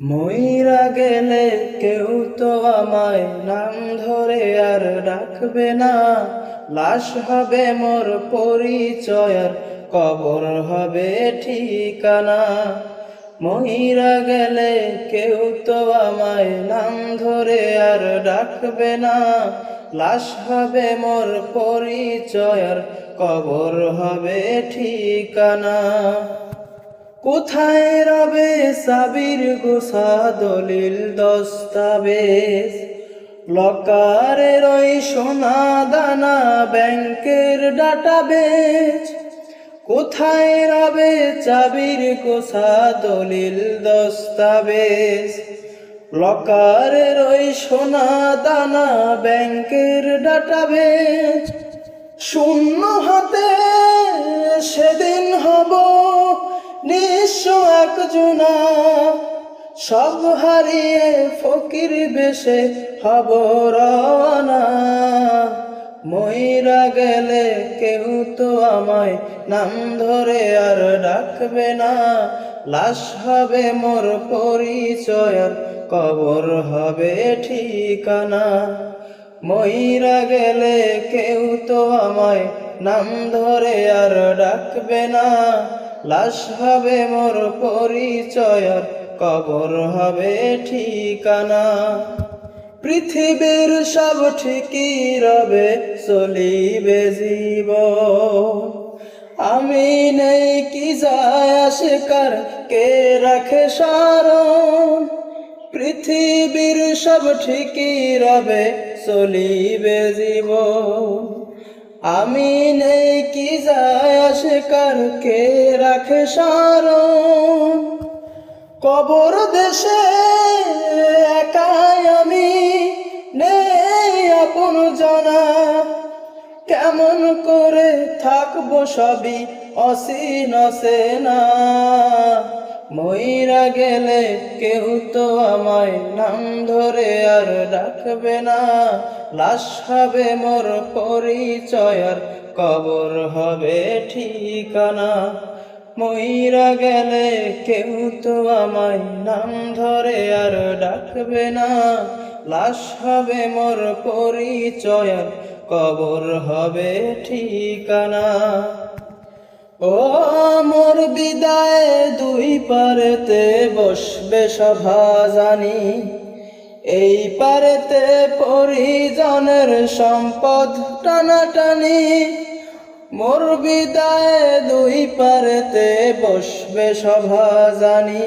মইরা গেলে কেউ তো আমায় নাম ধরে আর ডাকবে না। লাশ হবে মোর পরিচয় আর কবর হবে ঠিকানা। মহিরা গেলে কেউ তো আমায় নাম ধরে আর ডাকবে না। লাশ হবে মোর পরিচয় আর কবর হবে ঠিকানা। কোথায় রবে সাবির গোসা দলিল দস্তাবেজ? লকারের ওই সোনা দানা ব্যাংকের ডাটাবেজ। কোথায় রবে চাবির গোসা দলিল দস্তাবেজ? লকারের ওই সোনা দানা ব্যাংকের ডাটাবেজ। শূন্য হাতে সেদিন হব একজনা সব হারিয়ে ফকির বেশে হব রওনা। ময়রা গেলে কেউ তো আমায় নাম ধরে আর ডাকবে না। লাশ হবে মোর পরিচয় কবর হবে ঠিকানা। ময়রা গেলে কেউ তো আমায় নাম ধরে আর ডাকবে না। লাশ হবে মোর পরিচয় আর কবর হবে ঠিকানা। পৃথিবীর সব ঠিকই রবে, চলিবে জীব আমি নেই কি যায় আসে কে রাখে সারণ পৃথিবীর সব ঠিকই রবে, চলিবে জীবন। আমি নেই কি যায় আসে কে রাখে সারণ। কবর দেশে একাই আমি নেই আপন জানা। কেমন করে থাকব সবই অসীন না ময়রা গেলে কেউ তো আমায় নাম ধরে আর ডাকবে না। লাশ হবে মোর পরিচয় আর কবর হবে ঠিকানা। ময়রা গেলে কেউ তো আমায় নাম ধরে আর ডাকবে না। লাশ হবে মোর পরিচয় আর কবর হবে ঠিকানা। ও মোর বিদায় দুই পারেতে বসবে সভা জানি। এই পারেতে পরিজনের সম্পদ টানাটানি। মোর বিদায় দুই পারেতে বসবে সভা জানি।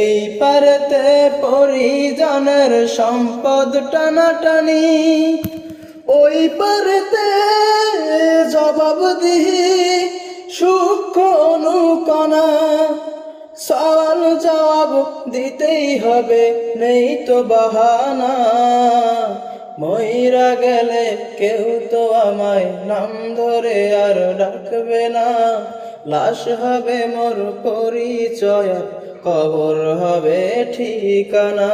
এই পারেতে পরিজনের সম্পদ টানাটানি। ওই পারেতে জবাব দিহি সূক্ষ্ম অনুকণা সওয়াল জবাব দিতেই হবে, নেই তো বাহানা। ময়রা গেলে কেউ তো আমায় নাম ধরে আর ডাকবে না। লাশ হবে মোর পরিচয় কবর হবে ঠিকানা।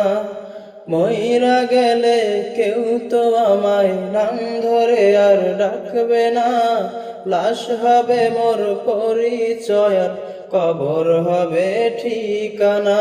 ময়রা গেলে কেউ তো আমায় নাম ধরে আর ডাকবে না। লাশ হবে মোর পরিচয় কবর হবে ঠিকানা।